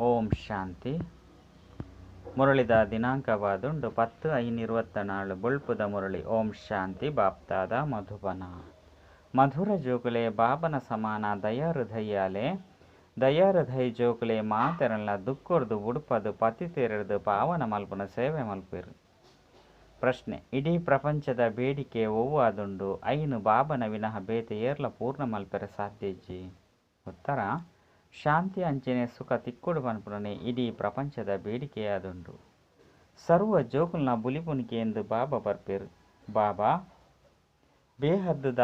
ಓಂ ಶಾಂತಿ. ಮುರಳಿದ ದಿನಾಂಕವಾದುಂಡು ಪತ್ತು ಐನಿರುವತ್ತ ನಾಳು ಬುಳ್ಪುದ ಮುರಳಿ. ಓಂ ಶಾಂತಿ ಬಾಪ್ತಾದ ಮಧುಬನ. ಮಧುರ ಜೋಗುಲೆ ಬಾಬನ ಸಮಾನ ದಯಾಹೃದಯ್ಯಾಲೆ ದಯಾಹೃದಯ ಜೋಗುಲೆ ಮಾತೆರಲ್ಲ ದುಕ್ಕೊರ್ದು ಉಡುಪದು ಪತಿ ಪತಿತೆರದು ಪಾವನ ಮಲ್ಪನ ಸೇವೆ ಮಲ್ಪಿರು. ಪ್ರಶ್ನೆ, ಇಡೀ ಪ್ರಪಂಚದ ಬೇಡಿಕೆ ಒವ್ವಾದುಂಡು ಐನು ಬಾಬನ ವಿನಃ ಬೇತೆ ಏರ್ಲ ಪೂರ್ಣ ಮಲ್ಪೆರೆ ಸಾಧ್ಯಜ್ಜಿ ಉತ್ತರ ಶಾಂತಿ ಅಂಚನೆ ಸುಖ ತಿಕ್ಕುಡು ಪನ್ಪುರನೆ ಇಡೀ ಪ್ರಪಂಚದ ಬೇಡಿಕೆಯಾದುಂಡು ಸರ್ವ ಜೋಕುಲ್ನ ಬುಲಿಪುನಿಕೆ ಎಂದು ಬಾಬಾ ಬರ್ಪೇರು, ಬಾಬಾ, ಬೇಹದ್ದುದ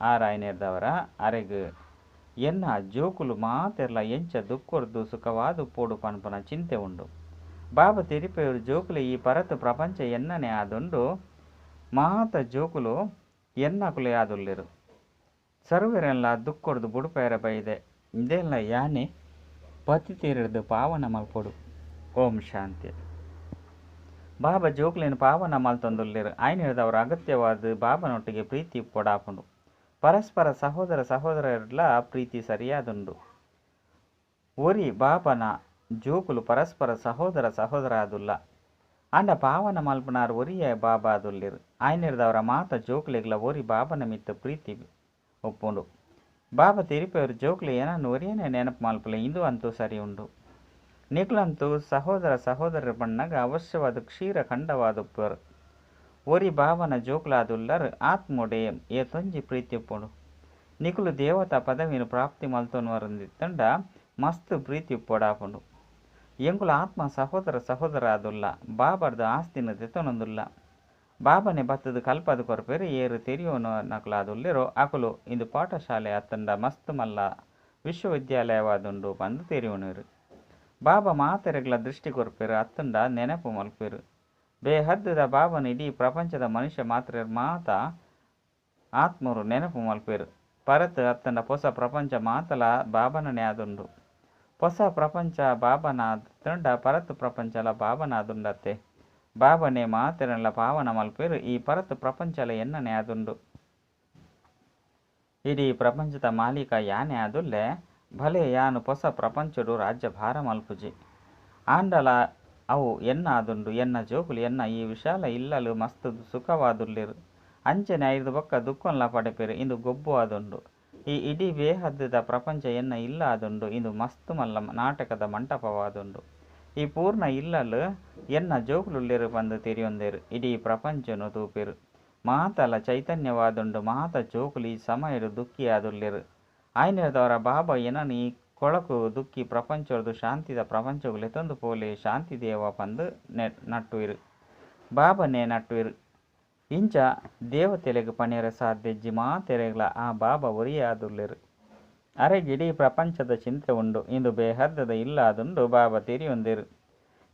ಆರಾಯನೆರ್ದವರ ಅರೆಗ್. ಎನ್ನ ಜೋಕುಲು ಮಾತೆರ್ಲ ಎಂಚ ದುಕ್ಕೊರ್ದು ಸುಖವಾದು ಪೋಡು ಪನ್ಪುನ ಚಿಂತೆ ಉಂಡು ಬಾಬಾ ತಿರಿಪೇರು ಜೋಕುಲು ಈ ಪರತು ಪ್ರಪಂಚ ಎನ್ನನೆ ಆದುಂಡು. ಮಾತ ಜೋಕುಲು ಎನ್ನಕುಲೆ ಆದುಲ್ಲೆರು. ಸರ್ವರೆಲ್ಲ ದುಕ್ಕೊಡ್ದು ಬುಡುಪೇರ ಬೈದೆ. ಇದೆಲ್ಲ ಯಾನೆ ಪತಿ ತೀರಿಡ್ದು ಪಾವನ ಮಲ್ಪೊಡು ಓಂ ಶಾಂತಿ. ಬಾಬಾ ಜೋಗ್ಲಿನ ಪಾವನ ಮಲ್ತೊಂದುಲ್ಲೆರು ಆಯ್ನ ಹಿಡಿದವರು ಅಗತ್ಯವಾದ ಬಾಬನೊಟ್ಟಿಗೆ ಪ್ರೀತಿ ಕೊಡಾಪುಂಡು ಪರಸ್ಪರ ಸಹೋದರ ಸಹೋದರರೆಲ್ಲ ಪ್ರೀತಿ ಸರಿಯಾದುಂಡು. ಒರಿ ಬಾಬನ ಜೋಕುಲು ಪರಸ್ಪರ ಸಹೋದರ ಸಹೋದರ ಆದುಲ್ಲ ಅಂಡ ಪಾವನ ಮಲ್ಪನಾರ್ ಒರಿಯ ಬಾಬಾ ಆದುಲ್ಲಿರು ಆಯ್ನ ಹಿಡಿದವರ ಮಾತ ಜೋಕ್ಲೆಗ್ಲ ಒರಿ ಬಾಬನ ಮಿತ್ತ ಪ್ರೀತಿ ಒಪ್ಪುಂಡು. ಬಾಬಾ ತಿರುಪೆಯವರು ಜೋಕುಲು ಏನನ್ನು ಒರಿಯನೇ ನೆನಪು ಮಾಲ್ಪಲೆ ಇಂದು ಅಂತೂ ಸರಿ ಉಂಡು ನಿಕ್ಲಂತೂ ಸಹೋದರ ಸಹೋದರರ ಬಣ್ಣಗ ಅವಶ್ಯವಾದ ಕ್ಷೀರ ಖಂಡವಾದಪ್ಪರು ಒರಿ ಬಾಬನ ಜೋಕ್ಲಾದುಲ್ಲರ್, ಆತ್ಮೊಡೆ ಏತೊಂಜಿ ಪ್ರೀತಿ ಒಪ್ಪುಂಡು ನಿಖಲು ದೇವತಾ ಪದವಿನ ಪ್ರಾಪ್ತಿ ಮಲ್ತೊನ್ವರಂದಿತ್ತಂಡ ಮಸ್ತ್ ಪ್ರೀತಿ ಉಪ್ಪೊಡಾಪುಂಡು ಎಂಕುಲ ಆತ್ಮ ಸಹೋದರ ಸಹೋದರ ಆದುಲ್ಲ ಬಾಬರ್ದ ಆಸ್ತಿನ ದೆತೊನೊಂದುಲ್ಲ ಬಾಬನೆ ಬತ್ತದ ಕಲ್ಪದ ಕೊರಪೇರಿ ಏರು ತೆರಿಯೋನು ನಕಲಾದುಲ್ಲಿರೋ ಅಕುಲು ಇಂದು ಪಾಠಶಾಲೆ ಅತ್ತಂಡ ಮಸ್ತ್ ಮಲ್ಲ ವಿಶ್ವವಿದ್ಯಾಲಯವಾದುಂಡು ಬಂದು ತೆರಿಯೋನರು. ಬಾಬಾ ಮಾತೆರೆಗ್ಲ ದೃಷ್ಟಿ ಕೊರಪೆರು ಅತ್ತಂಡ ನೆನಪು ಮಲ್ಪೆರು. ಬೇಹದ್ದದ ಬಾಬನ ಇಡೀ ಪ್ರಪಂಚದ ಮನುಷ್ಯ ಮಾತ್ರ ಮಾತ ಆತ್ಮರು ನೆನಪು ಮಲ್ಪೆರು. ಪರತ್ ಅತ್ತಂಡ ಹೊಸ ಪ್ರಪಂಚ ಮಾತಲ ಬಾಬನನೇ ಆದುಂಡು. ಹೊಸ ಪ್ರಪಂಚ ಬಾಬನಾದ ಪರತ್ ಪ್ರಪಂಚಲ ಬಾಬನಾದುಂಡತ್ತೆ. ಬಾಬನೆ ಮಾತೆರಲ್ಲ ಪಾವನ ಮಲ್ಪೆರು. ಈ ಪರತ್ ಪ್ರಪಂಚಲ ಎನ್ನನೆ ಆದುಂಡು. ಇಡೀ ಪ್ರಪಂಚದ ಮಾಲೀಕ ಯಾನೆ ಆದುಲ್ಲೆ, ಭಲೆ ಯಾನು ಹೊಸ ಪ್ರಪಂಚಡು ರಾಜ್ಯ ಭಾರ ಮಲ್ಪುಜಿ. ಆಂಡಲ ಅವು ಎನ್ನ ಆದುಂಡು, ಎನ್ನ ಜೋಕುಲು ಎನ್ನ ಈ ವಿಶಾಲ ಇಲ್ಲಲು ಮಸ್ತ್ ಸುಖವಾದುಲ್ಲಿರು. ಅಂಚನೆ ಐದು ಬೊಕ್ಕ ದುಕ್ಕೊನ್ಲ ಪಡೆಪೆರು, ಇಂದು ಗೊಬ್ಬು ಆದುಂಡು. ಈ ಇಡೀ ಬೇಹದ್ದದ ಪ್ರಪಂಚ ಎನ್ನ ಇಲ್ಲ ಆದುಂಡು, ಇಂದು ಮಸ್ತ್ ಮಲ್ಲ ನಾಟಕದ ಮಂಟಪವಾದುಂಡು. ಈ ಪೂರ್ಣ ಇಲ್ಲಲು ಎನ್ನ ಜೋಕುಲುಲ್ಲೆರು ಬಂದು ತೆರಿಯೊಂದೆರು. ಇಡೀ ಪ್ರಪಂಚನು ತೂಪೆರ್. ಮಾತಲ ಚೈತನ್ಯವಾದುಂಡು, ಮಾತ ಜೋಕುಲು ಈ ಸಮಯಡು ಆದುಲ್ಲೆರು ಆಯ್ನಿರದವರ ಬಾಬಾ ಎನನು ಕೊಳಕು ದುಃಖಿ ಪ್ರಪಂಚದು ಶಾಂತಿದ ಪ್ರಪಂಚಗುಲೆ ತಂದು ಪೋಲೆ ಶಾಂತಿ ದೇವ ಬಂದು ನೆ ನಟ್ಟುವಿರು ಬಾಬನೇ ನಟ್ಟುವಿರು ಇಂಚ ದೇವತೆಲೆಗ್ ಪಣಿಯರ ಸಾಧ್ಯಜ್ಜಿ ಮಾತೆರೆಗ್ಲ ಆ ಬಾಬಾ ಒರಿಯಾದುಲ್ಲೆರು ಅರೆಗೆ ಇಡೀ ಪ್ರಪಂಚದ ಚಿಂತೆ ಉಂಡು. ಇಂದು ಬೇಹದ್ದದ ಇಲ್ಲಾದುಂಡು ಬಾಬಾ ತಿರಿಯೊಂದಿರು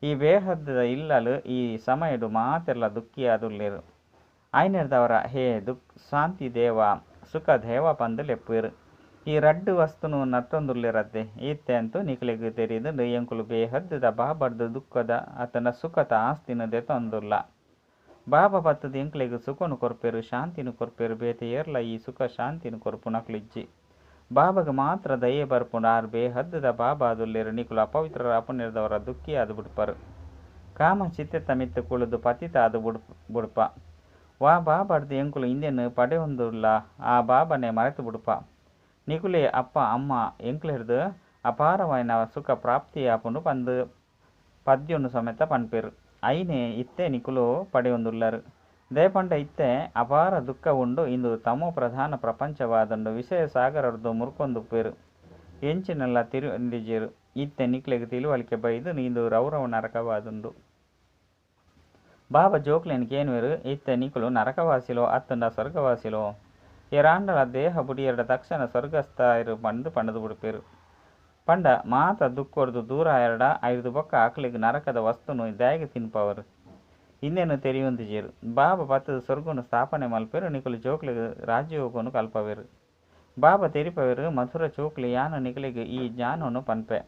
ಈ ಬೇಹದ್ದದ ಇಲ್ಲಲು ಈ ಸಮಯಡು ಮಾತೆಲ್ಲ ದುಃಖಿಯಾದುಲ್ಲೆರು. ಐನರ್ದವರ, ಹೇ ದುಃಖ, ಶಾಂತಿ ದೇವ, ಸುಖ ದೇವ ಪಂದು ಲೆಪ್ಪಿರು ಈ ರಡ್ಡು ವಸ್ತುನು ನತ್ತೊಂದುಲ್ಲಿರದ್ದೆ. ಈತೆ ಅಂತೂ ನಿಖಲಿಗೆ ತೆರಿದು ಎಂಕುಲು ಬೇಹದ್ದದ ಬಾಬರ್ದು ದುಃಖದ, ಆತನ ಸುಖದ ಆಸ್ತಿನ ದೆತೊಂದುಲ್ಲ ಬಾಬಾ ಬತ್ತದ ಎಂಕ್ಲೆಗ್ ಸುಖನು ಕೊರ್ಪೆರು, ಶಾಂತಿನು ಕೊರ್ಪೆರು ಬೇತೆ ಏರ್ಲ ಈ ಸುಖ ಶಾಂತಿನು ಕೊರ್ಪು ನಕ್ಲಿಜ್ಜಿ. ಬಾಬಾಗ ಮಾತ್ರ ದಯೆ ಬರ್ಪುಂಡು ಆರ್ ಬೇಹದ್ದದ ಬಾಬಾ ಆದುಲ್ಲೆರು ನಿಕುಲು ಅಪವಿತ್ರರ ಅಪನಿರ್ದವರ ದುಃಖಿ ಆದು ಬಿಡ್ಪರು. ಕಾಮ ಚಿತ್ತೆತ್ತ ಮಿತ್ತು ಕುಳಿದು ಪತಿತ ಅದು ಬುಡ್ ಬುಡ್ಪ. ವಾ ಬಾಬಾಡ್ದು ಎಂಕುಲು ಇಂದೆನು ಪಡೆಯೊಂದುಲ್ಲ ಆ ಬಾಬನೆ ಮರೆತು ಬಿಡ್ಪ. ನಿಕುಲೆ ಅಪ್ಪ, ಅಮ್ಮ ಎಂಕುಲು ಹಿಡಿದು ಅಪಾರವಾಯಿನ ಸುಖ ಪ್ರಾಪ್ತಿಯಾಪುಂಡು ಪಂದು, ಪದ್ಯೊಂದು ಸಮೇತ ಪನ್ಪೆರು. ಐನೆ ಇತ್ತೆ ನಿಕುಲು ಪಡೆಯೊಂದುಲ್ಲರು ದೇಪಂಡ ಇತ್ತೆ ಅಪಾರ ದುಃಖ ಉಂಡು ಇಂದು ತಮೋ ಪ್ರಧಾನ ಪ್ರಪಂಚವಾದುಂಡು ವಿಷಯ ಸಾಗರರ್ದು ಪೇರು. ಎಂಚಿನೆಲ್ಲ ತಿರುಂದಿಜೆರು ಇತ್ತೆ ನಿಕ್ಲೆಗ್ ತಿಳುವಳಿಕೆ ಬೈದು ಇಂದು ರೌರವ ನರಕವಾದುಂಡು. ಬಾಬಾ ಜೋಕ್ಲೆನ್ಗೆ ಏನುವೆರು ಇತ್ತೆ ನಿಕುಲು ನರಕವಾಸಿಲೋ, ಅತ್ತಂಡ ಸ್ವರ್ಗವಾಸಿಲೋ? ಎರಾಂಡಲ ದೇಹ ಬುಡಿಯರಡ ತಕ್ಷಣ ಸ್ವರ್ಗಸ್ಥಾಯರು ಬಂದು ಪಂಡದು ಬಿಡುಪೇರು. ಪಂಡ ಮಾತ ದುಃಖರ್ದು ದೂರ ಎರಡ ಐದು ಬೊಕ್ಕ ಆಕಲಿಗೆ ನರಕದ ವಸ್ತುನು ದಾಯಿಗೆ ತಿನ್ಪವರು? ಇನ್ನೇನು ತೆರಿಯೊಂದಿಜೇರು ಬಾಬಾ ಪತ್ತದ ಸ್ವರ್ಗನು ಸ್ಥಾಪನೆ ಮಲ್ಪೆರು, ನಿಕುಲು ಜೋಕ್ಲಿಗೆ ರಾಜ್ಯೋಗನು ಕಲ್ಪವೆರು. ಬಾಬಾ ತೆರಿಪವೆರು ಮಧುರ ಚೋಕ್ಲಿ ಯಾನು ನಿಕಲಿಗೆ ಈ ಜ್ಞಾನವನ್ನು ಪನ್ಪೆ.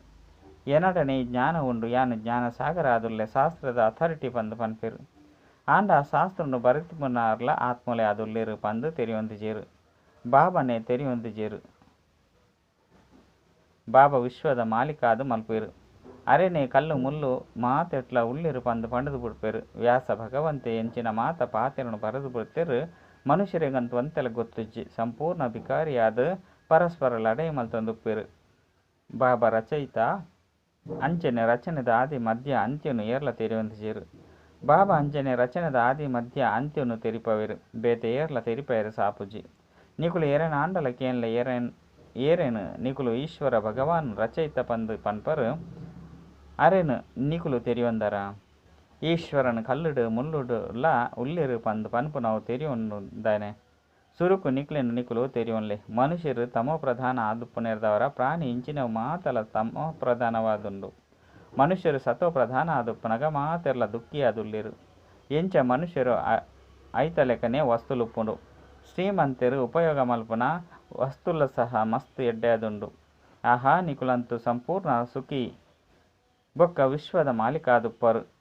ಎನಡನೆ ಜ್ಞಾನ ಉಂಡು, ಯಾನು ಜ್ಞಾನ ಸಾಗರ ಆದುಲ್ಲೆ ಶಾಸ್ತ್ರದ ಅಥಾರಿಟಿ ಪಂದು ಪನ್ಪೆರು. ಆಂಡ ಆ ಶಾಸ್ತ್ರನು ಬರೆತುಪುನಾರ್ಲ ಆತ್ಮಲೆ ಆದುಲ್ಲೆರು ಪಂದು ತೆರಿಯೊಂದಿಜೇರು ಬಾಬನೆ ತೆರಿಯೊಂದಿಜೇರು ಬಾಬಾ ವಿಶ್ವದ ಮಾಲೀಕಾದು ಮಲ್ಪುವೆರು ಅರೆನೆ ಕಲ್ಲು ಮುಲ್ಲು ಮಾತೆಟ್ಲ ಉಳ್ಳಿರು ಪಂದು ಪಂಡದು ಬಿಡ್ಪೇರು. ವ್ಯಾಸ ಭಗವಂತೆ ಎಂಚಿನ ಮಾತ ಪಾತೆರನು ಬರೆದು ಬಿಡ್ತೇರು. ಮನುಷ್ಯರಿಗಂತೂ ಒಂತೆಲ ಗೊತ್ತಿಜ್ಜಿ. ಸಂಪೂರ್ಣ ಭಿಕಾರಿಯಾದ ಪರಸ್ಪರ ಲಡೈ ಮಲ್ತೊಂದುಪ್ಪೇರು ಬಾಬಾ ರಚಯಿತ ಅಂಚನೆ ರಚನೆದ ಆದಿ ಮಧ್ಯ ಅಂತ್ಯನು ಏರ್ಲ ತೆರೆಯೊಂದಿಜೇರು ಬಾಬಾ ಅಂಚನೆ ರಚನೆದ ಆದಿ ಮಧ್ಯ ಅಂತ್ಯನು ತೆರಿಪವೆರು. ಬೇತೆ ಏರ್ಲ ತೆರಿಪಯರು ಸಾಪುಜಿ ನಿಕುಲು ಆಂಡಲ ಕೇನ್ಲ ಏರೆನ್, ಏರೆನು, ನಿಕುಲು ಈಶ್ವರ ಭಗವಾನ್ ರಚಯಿತ ಪಂದು ಪನ್ಪರು. ಅರೆನು ನಿಕುಲು ತೆರಿಯೊಂದರ? ಈಶ್ವರನ ಕಲ್ಲುಡು ಮುಲ್ಲುಡು ಲ ಉಲ್ಲಿರು ಪಂದು ಪನ್ಪು ನಾವು ಸುರುಕು ನಿಕ್ಲೆನು ನಿಕುಲು ತೆರಿಯೊನ್ಲೆ. ಮನುಷ್ಯರು ತಮೋ ಪ್ರಧಾನ ಆದುಪ್ಪು ನೆರೆದವರ ಪ್ರಾಣಿ ಇಂಚಿನ ಮಾತಲ ತಮೋ ಪ್ರಧಾನವಾದುಂಡು. ಮನುಷ್ಯರು ಸತೋ ಪ್ರಧಾನ ಆದುಪ್ಪುನಗ ಮಾತೆರ್ಲ ದುಃಖಿಯಾದುಲ್ಲಿರು ಎಂಚ ಮನುಷ್ಯರು ಐತಲೆಕನೆ ವಸ್ತುಲುಪ್ಪುಂಡು. ಶ್ರೀಮಂತರು ಉಪಯೋಗ ಮಲ್ಪುನ ವಸ್ತುಲ ಸಹ ಮಸ್ತ್ ಎಡ್ಡೆದುಂಡು ಆಹಾ ನಿಕುಲಂತು ಸಂಪೂರ್ಣ ಸುಖಿ ಬೊಕ್ಕ ವಿಶ್ವದ ಮಾಲೀಕಾದುಪ್ಪರು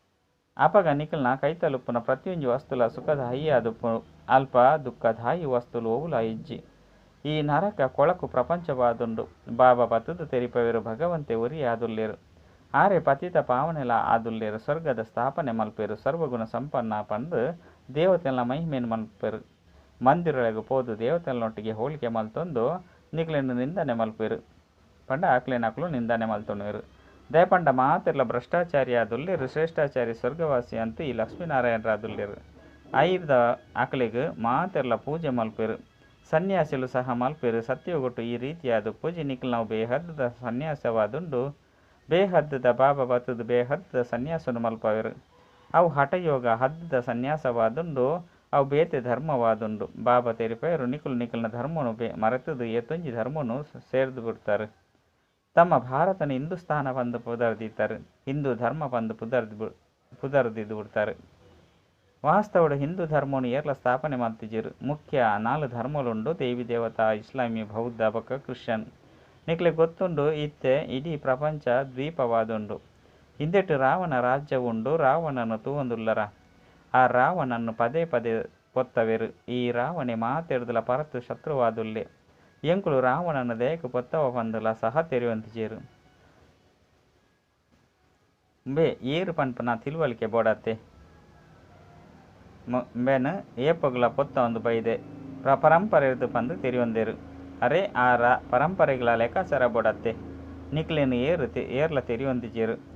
ಅಪಗ ನಿಖಲ್ನ ಕೈತಲುಪ್ಪುನ ಪ್ರತಿಯೊಂದು ವಸ್ತುಲ ಸುಖದ ಹಯ್ಯಾದುಪ್ಪು ಅಲ್ಪ ದುಃಖದಾಯಿ ವಸ್ತುಲು ಓವುಲ ಇಜ್ಜಿ. ಈ ನರಕ ಕೊಳಕು ಪ್ರಪಂಚವಾದುಂಡು. ಬಾಬಾ ಬತ್ತದ ತೆರಿಪವೆರು ಭಗವಂತೆ ಆದುಲ್ಲೇರು ಆರೆ ಪತಿತ ಪಾವನೆಲ ಆದುಲ್ಲಿರು. ಸ್ವರ್ಗದ ಸ್ಥಾಪನೆ ಮಲ್ಪೇರು. ಸರ್ವಗುಣ ಸಂಪನ್ನ ಪಂದು ದೇವತೆಲ್ಲ ಮಹಿಮೇನು ಮಲ್ಪೇರು. ಮಂದಿರೊಳಗೆ ಪೋದು ದೇವತೆಲ್ಲನೊಟ್ಟಿಗೆ ಹೋಲಿಕೆ ಮಲ್ತೊಂದು ನಿಕ್ಲೆನ್ನು ನಿಂದನೆ ಮಲ್ಪೇರು. ಪಂಡ ಆಕ್ಲೆನಕ್ಲು ನಿಂದನೆ ಮಲ್ತೊಣರು. ದಯಪಂಡ ಮಾತೆರ್ಲ ಭ್ರಷ್ಟಾಚಾರಿ ಆದುಲ್ಲೇರು ಶ್ರೇಷ್ಠಾಚಾರಿ ಸ್ವರ್ಗವಾಸಿ ಅಂತ ಈ ಲಕ್ಷ್ಮೀನಾರಾಯಣರಾದುಲ್ಲೇರು ಐದ ಆಕಳಿಗೆ ಮಾತೆರ್ಲ ಪೂಜೆ ಮಲ್ಪಿರು, ಸನ್ಯಾಸಿಲು ಸಹ ಮಲ್ಪಿರು. ಸತ್ಯಗೊಟ್ಟು ಈ ರೀತಿಯಾದ ಪೂಜೆ ನಿಖಲ್ ನಾವು ಬೇಹದ್ದದ ಸನ್ಯಾಸವಾದುಂಡು, ಬೇಹದ್ದದ ಬಾಬಾ ಬತ್ತದ ಬೇಹದ್ದದ ಸನ್ಯಾಸನು ಮಲ್ಪವೆರು. ಅವು ಹಠಯೋಗ ಹದ್ದದ ಸನ್ಯಾಸವಾದುಂಡು, ಅವು ಬೇತೆ ಧರ್ಮವಾದುಂಡು. ಬಾಬಾ ತೆರಿಪೇರು ನಿಕುಲು ನಿಖಲ್ನ ಧರ್ಮನು ಬೇ ಮರೆತದು ಏತೊಂಜಿ ಧರ್ಮನು ಸೇರಿದು ಬಿಡ್ತಾರೆ. ತಮ್ಮ ಭಾರತನ ಹಿಂದೂಸ್ತಾನ ಬಂದು ಪುದರ್ದಿತ್ತಾರೆ ಹಿಂದೂ ಧರ್ಮ ಬಂದು ಪುದರ್ದು ಪುದರ್ದಿದ್ದು ಬಿಡ್ತಾರೆ. ವಾಸ್ತವಡು ಹಿಂದೂ ಧರ್ಮವನ್ನು ಏರ್ಲ ಸ್ಥಾಪನೆ ಮಾಡ್ತಿದ್ದೀರು. ಮುಖ್ಯ ನಾಲ್ಕು ಧರ್ಮಲುಂಡು ದೇವಿ, ದೇವತಾ, ಇಸ್ಲಾಮಿ, ಬೌದ್ಧ, ಬಕ, ಕ್ರಿಶ್ಚಿಯನ್. ನಿಕ್ಲೆ ಗೊತ್ತುಂಡು, ಇತ್ತೆ, ಇಡೀ ಪ್ರಪಂಚ ದ್ವೀಪವಾದುಂಡು. ಹಿಂದೆಟ್ಟು ರಾವಣ ರಾಜ್ಯ ಉಂಡು ರಾವಣನು ತೂವೊಂದುಲ್ಲರ. ಆ ರಾವಣನ್ನು ಪದೇ ಪದೇ ಕೊತ್ತವೆರು. ಈ ರಾವಣೆ ಮಾತೆಡ್ದಲ ಪರತು ಶತ್ರುವಾದುಲ್ಲೆ. ಎಂಕುಲು ರಾವಣನ ದೇಹಕ್ಕೆ ಪೊತ್ತವ ಪಂದುಲ ಸಹ ತೆರೆಯುವಂತಿಜೇರು ಬೇ, ಏರು ಪನ್ಪನ ತಿಳುವಳಿಕೆ ಬೋಡತ್ತೆ. ಮ- ಏ ಪೊತ್ತ ಒಂದು ಬೈದೆ. ಪ್ರ ಪರಂಪರೆದು ಪಂದು ತೆರೆಯೊಂದೇರು ಅರೆ, ಆ, ರ, ಪರಂಪರೆಗಳ ಲೆಕ್ಕಾಚಾರ ಬೋಡತ್ತೆ. ನಿಕ್ಲೇನು ಏರು ಏರ್ಲ ತೆರಿಯೊಂದಿಜೇರು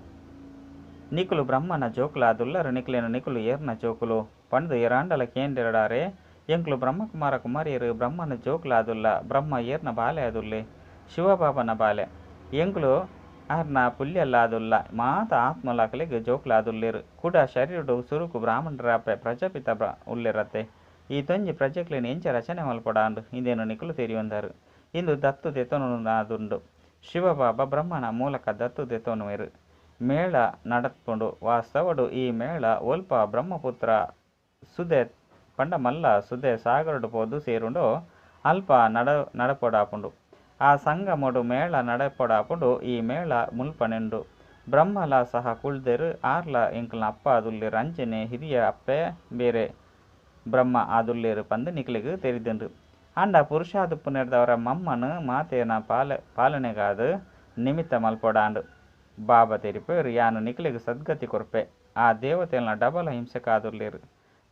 ನಿಕುಲು ಬ್ರಹ್ಮನ ಜೋಕುಲ ಅದುಲ್ಲರು, ನಿಕ್ಲೇನು ನಿಕುಲು ಏರ್ನ ಜೋಕುಲು. ಪಂಡು ಏರಾಂಡಲ ಕೇಂದ್ರಡಾರೆ ಎಂಕ್ಲು ಬ್ರಹ್ಮಕುಮಾರ ಕುಮಾರಿಯರು ಬ್ರಹ್ಮನ ಜೋಕ್ಲಾದುಲ್ಲ ಬ್ರಹ್ಮ ಏರ್ನ ಬಾಲೆ ಅದುಲ್ಲೆ, ಶಿವಬಾಬನ ಬಾಲೆ. ಎಂಕ್ಲು ಆರ್ನ ಪುಲ್ಯಲ್ಲಾದುಲ್ಲ ಮಾತ ಆತ್ಮಲಾಕಲಿಗೆ ಜೋಕುಲ ಅದುಲ್ಲೇರು. ಕೂಡ ಶರೀರಡು ಸುರುಕು ಬ್ರಾಹ್ಮಣರ ಪ್ರಜಾಪಿತ ಬ್ರ ಉಲ್ಲೆರತ್ತೆ. ಈ ತೊಂಜಿ ಪ್ರಜೆಕ್ಲಿನ ಎಂಚ ರಚನೆ ಮಲ್ಪಡಾಂಡು ಇಂದೇನು ನಿಕುಲು ತೆರಿಯೊಂದರು ಇಂದು ದತ್ತು ದೆತೊನು ಶಿವಬಾಬ ಬ್ರಹ್ಮನ ಮೂಲಕ ದತ್ತು ದೆತೊನುವೆರು ಮೇಳ ನಡತ್ಕೊಂಡು ವಾಸ್ತವಡು ಈ ಮೇಳ ಒಲ್ಪ ಬ್ರಹ್ಮಪುತ್ರ ಸುದೆ ಪಂಡ ಮಲ್ಲ ಸುದೆ ಸಾಗರಡು ಪೋದು ಸೇರುಂಡು ಅಲ್ಪ ನಡ, ನಡಪೊಡಾಪುಂಡು. ಆ ಸಂಗಮಡು ಮೇಳ ನಡಪೊಡಾಪುಂಡು, ಈ ಮೇಳ ಮುಲ್ಪನೆಂಡು. ಬ್ರಹ್ಮಲ ಸಹ ಕುಳ್ದೆರು, ಆರ್ಲ ಎಂಕ್ಲನ ಅಪ್ಪ ಅದುಲ್ಲಿ ರಂಜನೆ ಹಿರಿಯ ಅಪ್ಪೆ ಬೇರೆ. ಬ್ರಹ್ಮ ಆದುಲ್ಲೇರು ಪಂದು ನಿಕ್ಲಿಗೆ ತೆರಿದೆಂಡು ಅಂಡ ಪುರುಷಾದುಪ್ಪು ನೆರೆದವರ ಮಮ್ಮನು ಪಾಲ, ಪಾಲನೆಗಾದ ನಿಮಿತ್ತ ಮಲ್ಪೊಡಾಂಡು. ಬಾಬಾ ತೆರಿಪೇರು, ಯಾನು ನಿಕ್ಲಿಗೆ ಸದ್ಗತಿ ಕೊರ್ಪೆ. ಆ ದೇವತೆಯನ್ನ ಡಬಲ ಹಿಂಸಕ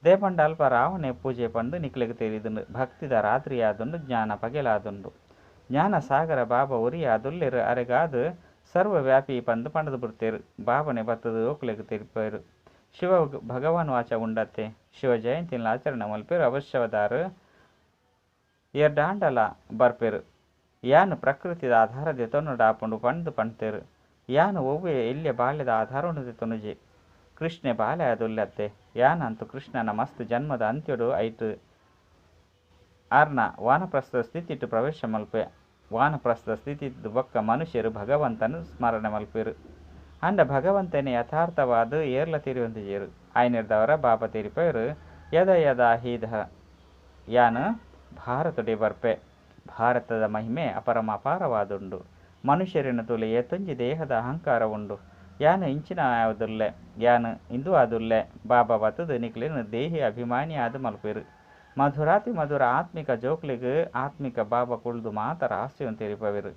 ದೇಪಂಡ ಅಲ್ಪ ರಾವಣೆ ಪೂಜೆ ಪಂದು ನಿಕ್ಲಿಗೆ ತೆರಿದುಂಡು, ಭಕ್ತಿದ ರಾತ್ರಿ ಆದುಂಡು ಜ್ಞಾನ ಪಗೆಲಾದುಂಡು. ಜ್ಞಾನ ಸಾಗರ ಬಾಬಾ ಉರಿ ಆದುಲ್ಲೇರು ಅರೆಗಾದು ಸರ್ವ ವ್ಯಾಪಿ ಪಂದು ಪಂಡದು ಬಿಡ್ತೇರು, ಬಾಬನೆ ಬತ್ತದು ಓಕ್ಲೆಗೆ ತೆರಿಪೇರು. ಶಿವ ಭಗವಾನ್ ವಾಚ ಉಂಡತ್ತೆ, ಶಿವ ಜಯಂತಿನ ಆಚರಣೆ ಮಲ್ಪೇರು, ಅವಶ್ಯವದಾರು ಎರ್ಡಾಂಡಲ ಬರ್ಪೇರು. ಯಾನು ಪ್ರಕೃತಿದ ಆಧಾರದ ತೊನ್ನಡಾಪುಂಡು ಪಂಡು ಪಂಡ್ತೇರು, ಯಾನು ಒವ್ವೆ ಇಲ್ಲಿಯ ಬಾಲ್ಯದ ಆಧಾರವನ್ನು ತೊನುಜೆ ಕೃಷ್ಣೆ ಬಾಲೆ ಅದುಲ್ಲತ್ತೆ ಯಾನಂತು ಕೃಷ್ಣನ ಮಸ್ತ್ ಜನ್ಮದ ಅಂತ್ಯಡು ಐತು. ಅರ್ನ ವಾನಪ್ರಸ್ಥ ಸ್ಥಿತಿಟ್ಟು ಪ್ರವೇಶ ಮಲ್ಪೆ. ವಾನಪ್ರಸ್ಥ ಸ್ಥಿತಿ ಬೊಕ್ಕ ಮನುಷ್ಯರು ಭಗವಂತನು ಸ್ಮರಣೆ ಮಲ್ಪಿರು. ಅಂಡ ಭಗವಂತನೇ ಯಥಾರ್ಥವಾದ ಏರ್ಲ ತಿರುವಂತಿಯರು ಆಯ್ನಿರ್ದವರ ಬಾಬ ತಿರಿಪೇರು. ಯದ ಯದ ಹೀದ ಯಾನು ಭಾರತಡಿ ಬರ್ಪೆ. ಭಾರತದ ಮಹಿಮೆ ಅಪರಮ ಅಪಾರವಾದುಂಡು ಮನುಷ್ಯರಿನ ತುಲೆ ತುಂಜಿ ದೇಹದ ಅಹಂಕಾರ ಉಂಡು ಯಾನು ಇಂಚಿನ ಆದುರ್ಲೆ ಯಾನು ಇಂದು ಆದುಲ್ಲೆ ಬಾಬಾ ಬತ್ತದು ನಿಕ್ಲಿನ ದೇಹಿ ಅಭಿಮಾನಿ ಆದ ಮಲ್ಪೇರು ಮಧುರಾತಿ ಮಧುರ ಆತ್ಮಿಕ ಜೋಕ್ಲಿಗೆ ಆತ್ಮಿಕ ಬಾಬಾ ಕುಳ್ದು ಮಾತ ರಹಸ್ಯವನ್ನು ತೆರಿಪವೆರು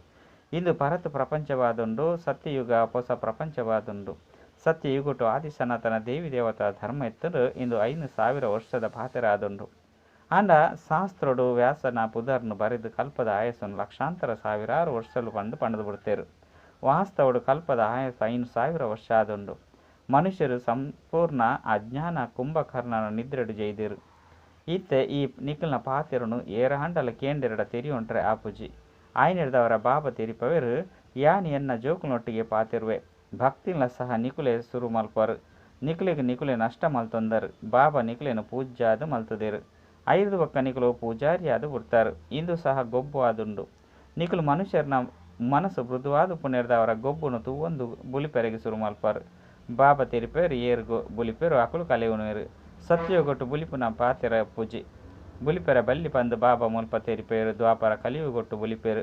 ಇಂದು ಭರತ್ ಪ್ರಪಂಚವಾದುಂಡು ಸತ್ಯಯುಗ ಹೊಸ ಪ್ರಪಂಚವಾದುಂಡು ಸತ್ಯಯುಗುಟು ಆದಿ ಸನಾತನ ದೇವಿ ದೇವತಾ ಧರ್ಮ ಎತ್ತರು ಇಂದು ಐದು ಸಾವಿರ ವರ್ಷದ ಪಾತೆರಾದುಂಡು ಅಂಡ ಶಾಸ್ತ್ರಡು ವ್ಯಾಸನ ಪುದರ್ನು ಬರೆದು ಕಲ್ಪದ ಆಯಸ್ಸನ್ನು ಲಕ್ಷಾಂತರ ಸಾವಿರಾರು ವರ್ಷಲು ಬಂದು ಪಂಡದು ಬಿಡ್ತೇರು ವಾಸ್ತವಡು ಕಲ್ಪದ ಆಯಸ ಐನು ಸಾವಿರ ವರ್ಷ ಆದುಂಡು ಮನುಷ್ಯರು ಸಂಪೂರ್ಣ ಅಜ್ಞಾನ ಕುಂಭಕರ್ಣನ ನಿದ್ರೆಡು ಜೈದಿರು. ಇತ್ತೆ ಈ ನಿಖಲ್ನ ಪಾತಿರನು ಏರಹಂಡಲ ಕೇಂಡೆರಡ ತೆರಿಯೊಂಟ್ರೆ ಆಪುಜಿ ಆಯ್ನಿಡ್ದವರ ಬಾಬ ತೆರಿಪವೆರು, ಯಾನ್ ಎನ್ನ ಜೋಕುಲೊಟ್ಟಿಗೆ ಪಾತಿರುವೆ. ಭಕ್ತಿಲ ಸಹ ನಿಕುಲೆ ಸುರು ಮಲ್ಪರು. ನಿಕುಲಿಗೆ ನಿಕುಲೆ ನಷ್ಟ ಮಲ್ತೊಂದರು. ಬಾಬಾ ನಿಕುಲೆನ ಪೂಜ್ಯಾದು ಮಲ್ತದಿರು. ಐದು ಒಕ್ಕ ನಿಕುಲು ಪೂಜಾರಿಯಾದು ಬಿಡ್ತಾರು ಇಂದು ಸಹ ಗೊಬ್ಬು ಆದುಂಡು. ನಿಕುಲು ಮನುಷ್ಯರನ ಮನಸ್ಸು ಮೃದುವಾದ ಗೊಬ್ಬುನು ತೂವೊಂದು ಬುಲಿಪೆರೆಗೆ ಸುರು ಮಲ್ಪಾರು. ಬಾಬಾ ತೆರಿಪೇರು ಏರ್ಗು ಬುಲಿಪೇರು ಅಕುಲು ಕಲೆಯುನೇರು ಸತ್ಯೋಗೊಟ್ಟು ಬುಲಿಪುನ ಪಾತೆರ ಪೂಜಿ. ಬುಲಿಪೆರ ಬಲ್ಲಿ ಪಂದು ಬಾಬಾ ಮುಲ್ಪ ತೆರಿಪೇರು ದ್ವಾಪರ ಕಲಿಯುಗೊಟ್ಟು ಬುಲಿಪೇರು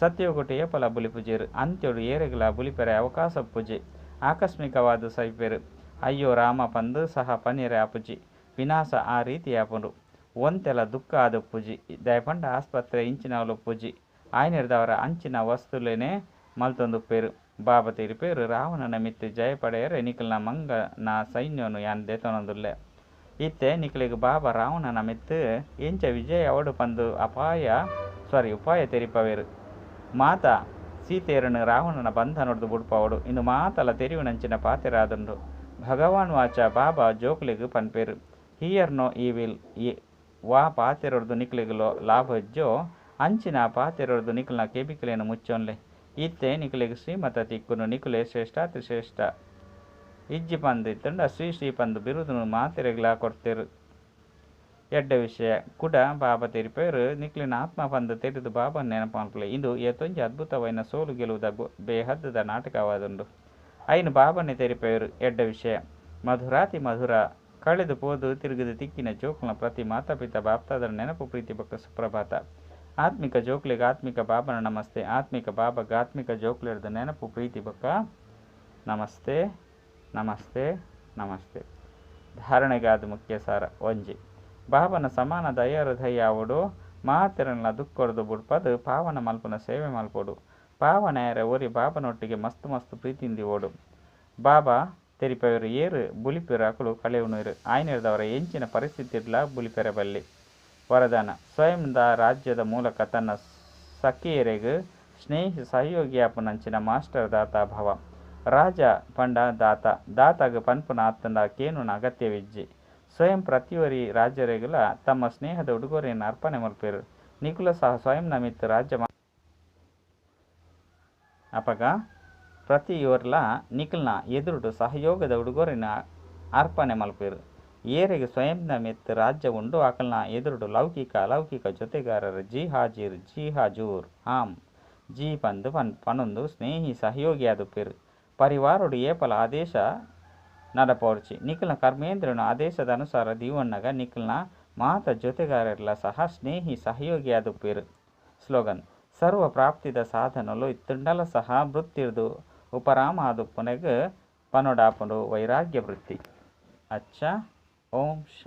ಸತ್ಯೋಗೊಟ್ಟು ಏಪಲ ಬುಲಿಪುಜೇರು ಅಂತ್ಯಡು ಏರೆಗಲ ಬುಲಿಪೆರ ಅವಕಾಶ ಪೂಜೆ. ಆಕಸ್ಮಿಕವಾದ ಸೈಪೇರು. ಅಯ್ಯೋ ರಾಮ ಪಂದು ಸಹ ಪನೀರ ಅಪುಜಿ ವಿನಾಶ ಆ ರೀತಿ ಆಪುಂಡು. ಒಂತೆಲ ದುಃಖ ಆದ ಪೂಜಿ. ದಯಪಂಡ ಆಸ್ಪತ್ರೆ ಇಂಚಿನವಲು ಪೂಜಿ. ಆಯ್ನಿರ್ದವರ ಅಂಚಿನ ವಸ್ತುಲೇನೆ ಮಲ್ತೊಂದು ಪೇರು. ಬಾಬಾ ತಿರಿಪೇರು ರಾವಣನ ಮಿತ್ತು ಜಯ ಪಡೆಯರೆ, ನಿಖಲ್ನ ಮಂಗ ನಾ ಸೈನ್ಯನು ಯಾನ್ ದೇತನೊಂದುಲ್ಲೆ. ಇತ್ತೆ ನಿಖಲಿಗೆ ಬಾಬಾ ರಾವಣನ ಮಿತ್ತು, ಎಂಚ ವಿಜಯ ಅವಡು ಪಂದು ಅಪಾಯ ಸಾರಿ ಉಪಾಯ ತೆರಿಪವೇರು. ಮಾತ, ಸೀತೆಯರನ್ನು ರಾವಣನ ಬಂಧ ನೋಡ್ದು ಬುಡ್ಪವಡು. ಇನ್ನು ಮಾತಲ ತೆರಿವಿನಂಚಿನ ಪಾತಿರಾದಂಡು. ಭಗವಾನ್ ವಾಚ ಬಾಬಾ ಜೋಕ್ಲಿಗೆ ಪನ್ಪೇರು. ಹಿಯರ್ ನೋ ಈ ವಿಲ್, ಈ ವಾ ಪಾತೆರೊಡ್ದು ನಿಕ್ಲಿಗ್ಲೋ ಲಾಭ ಅಂಚಿನ ಪಾತೆರೊಡ್ದು ನಿಕ್ಲ್ನ ಕೇಬಿಕಲೆಯನ್ನು ಮುಚ್ಚೊನ್ಲೆ. ಇತ್ತೆ ನಿಕ್ಲಿಗ್ ಶ್ರೀಮತ ತಿಕ್ಕುನು ನಿಕುಲೆ ಶ್ರೇಷ್ಠಾತಿ ಶ್ರೇಷ್ಠ ಇಜ್ಜಿ ಪಂದು ಇತ್ತಂಡ ಶ್ರೀ ಶ್ರೀ ಪಂದು ಬಿರುದು ಮಾತೆರೆಗ್ಲ ಕೊಡ್ತೇರು. ಎಡ್ಡ ವಿಷಯ, ಕುಡ ಬಾಬಾ ತೆರಿಪೇರು ನಿಕ್ಲಿನ ಆತ್ಮ ಪಂದು ತೆರೆದು ಬಾಬಾ ನೆನಪಾನ್ಪುಲೆ. ಇಂದು ಏತೊಂಜಿ ಅದ್ಭುತವೈನ ಸೋಲು ಗೆಲುವುದ ಬೇಹದ್ದದ ನಾಟಕವಾದುಂಡು. ಐನು ಬಾಬನೆ ತೆರಿಪೇರು, ಎಡ್ಡ ವಿಷಯ. ಮಧುರಾತಿ ಮಧುರ, ಕಳೆದು ಪೋದು ತಿರುಗಿದು ತಿಕ್ಕಿನ ಜೋಕ್ಲನ ಪ್ರತಿ ಮಾತಾಪಿತ ಬಾಪ್ತಾದರ ನೆನಪು ಪ್ರೀತಿ ಬಕ್ಕ ಸುಪ್ರಭಾತ. ಆತ್ಮಿಕ ಜೋಕ್ಲಿಗೆ ಆತ್ಮಿಕ ಬಾಬನ ನಮಸ್ತೆ, ಆತ್ಮಿಕ ಬಾಬಾಗ ಆತ್ಮಿಕ ಜೋಕ್ಲಿರ್ದ ನೆನಪು ಪ್ರೀತಿ ಬಕ್ಕ. ನಮಸ್ತೆ ನಮಸ್ತೆ ನಮಸ್ತೆ. ಧಾರಣೆಗಾದ ಮುಖ್ಯ ಸಾರ, ಒಂಜಿ. ಬಾಬನ ಸಮಾನ ದಯ ಹೃದಯ ಅವಡು ಮಾತಿರನ್ನ ದುಃಖರದು ಬುಡ್ಪದು ಪಾವನ ಮಲ್ಪನ ಸೇವೆ ಮಲ್ಪೊಡು. ಪಾವನೆಯರ ಒರಿ ಬಾಬನೊಟ್ಟಿಗೆ ಮಸ್ತ್ ಮಸ್ತ್ ಪ್ರೀತಿಂದಿ ಓಡು. ಬಾಬಾ ತೆರಿಪವರು ಏರು ಬುಲಿಪೆರು ಅಕಲು ಕಳೆಯುನೀರು. ಆಯ್ನಿರದವರ ಎಂಚಿನ ಪರಿಸ್ಥಿತಿರ್ಲ ಬುಲಿಪೆರೆ ಬಲ್ಲಿ. ವರದಾನ. ಸ್ವಯಂದ ರಾಜ್ಯದ ಮೂಲಕ ತನ್ನ ಸಖಿಯರಿಗೂ ಸ್ನೇಹಿ ಸಹಯೋಗಿಯಾಪನಂಚಿನ ಮಾಸ್ಟರ್ ದಾತ ಭವ. ರಾಜ ಪಂಡ ದಾತ. ದಾತಗ ಪನ್ಪುನ ಆತಂದ ಕೇನುನ ಅಗತ್ಯವಿಜ್ಜಿ. ಸ್ವಯಂ ಪ್ರತಿಯೊರಿ ರಾಜ್ಯರೆಗುಲ ತಮ್ಮ ಸ್ನೇಹದ ಉಡುಗೊರೆಯನ್ನು ಅರ್ಪಣೆ ಮಲ್ಪೇರು. ನಿಕುಲ ಸಹ ಸ್ವಯಂ ನಮಿತ್ ರಾಜ್ಯ ಅಪಗ ಪ್ರತಿಯೊರ್ಲ ನಿಖಲ್ನ ಎದುರುಡು ಸಹಯೋಗದ ಉಡುಗೊರೆಯನ್ನು ಅರ್ಪಣೆ ಮಲ್ಪೇರು. ಏರೆಗೆ ಸ್ವಯಂ ನಮಿತ್ ರಾಜ್ಯ ಉಂಡು ಆಕಲ್ನ ಎದುರುಡು ಲೌಕಿಕ ಅಲೌಕಿಕ ಜೊತೆಗಾರರ ಜಿ ಹಾಜೀರ್ ಜಿ ಹಾಜೂರ್ ಆಮ್ ಜಿ ಪಂದು ಪನ್ ಪನೊಂದು ಸ್ನೇಹಿ ಸಹಯೋಗಿಯಾದ ಪೆರು. ಪರಿವಾರಡು ಏಪಲ ಆದೇಶ ನಡಪೋರ್ಚಿ. ನಿಖಿಲ್ನ ಕರ್ಮೇಂದ್ರನ ಆದೇಶದ ಅನುಸಾರ ದೀವಣ್ಣಗ ನಿಖಿಲ್ನ ಮಾತ ಜೊತೆಗಾರರ್ಲ ಸಹ ಸ್ನೇಹಿ ಸಹಯೋಗಿಯಾದ ಪೆರು. ಸ್ಲೋಗನ್. ಸರ್ವ ಪ್ರಾಪ್ತಿದ ಸಾಧನಲು ಇತ್ತುಂಡಲ ಸಹ ವೃತ್ತಿರ್ದು ಉಪರಾಮ ಆದು ಪುನಗ ಪನೊಡಾಪುಂಡು ವೈರಾಗ್ಯ ವೃತ್ತಿ. ಅಚ್ಚ. ಓಂ ಶ